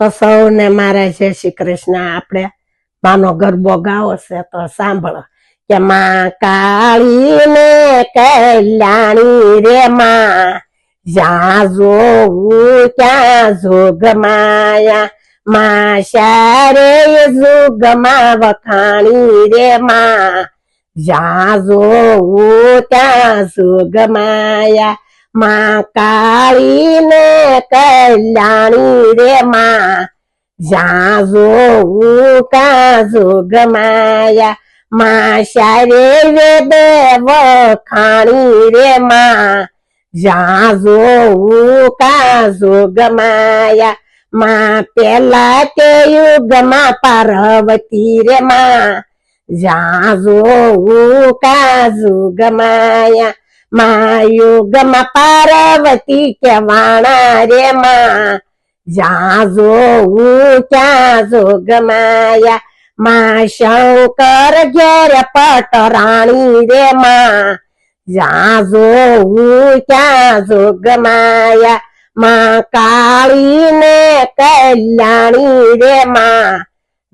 તો સૌને મારા જય શ્રી કૃષ્ણ. આપણે માનો ગરબો ગાવો તો સાંભળો કે માં કાળી ને કલ્યાણી રે માં. જ્યાં જોવું ત્યાં જોગમાયા માં શારે જોગમાં વખાણી રે માં. જ્યાં જોવું ત્યાં જોગમાયા માં કાળી ને કલ્યાણી રે માં. જ્યાં જોવું ત્યાં જોગમાયા માં શારે વેદ વખાણી રે માં. જ્યાં જોવું કા માં પેલા તે યુગમાં પાર્વતી રે માં. જ્યાં જોવું કા જોગમાયા માં યુગમાં પાર્વતી કેવાણા રે માં. જ્યાં જોવું ત્યાં જોગમાયા માં શંકર ઘેર પટરાણી રે માં. જ્યાં જોવું ત્યાં જોગમાયા માં કાળી ને કલ્યાણી રે માં.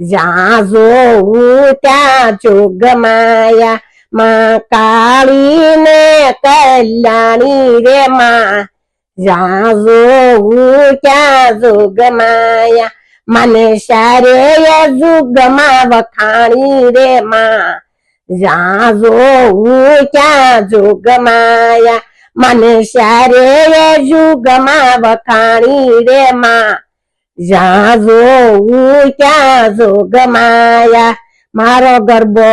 જ્યાં જોવું ત્યાં જોગમાયા માં કાળી ને કલ્યાણી રે માં જોવું ત્યાં જોગમાયા મને સારે જુગમાં વખાણી રે માં જોવું ત્યાં જોગમાયા મને સારે જુગમાં વખાણી રે માં જોવું ત્યાં જોગમાયા મારો ગરબો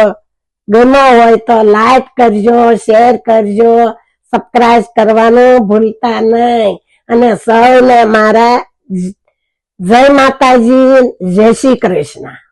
ગમો હોય તો લાઈક કરજો શેર કરજો સબસ્ક્રાઇબ કરવાનું ભૂલતા નહીં. અને સૌને મારા જય માતાજી, જય શ્રી કૃષ્ણ.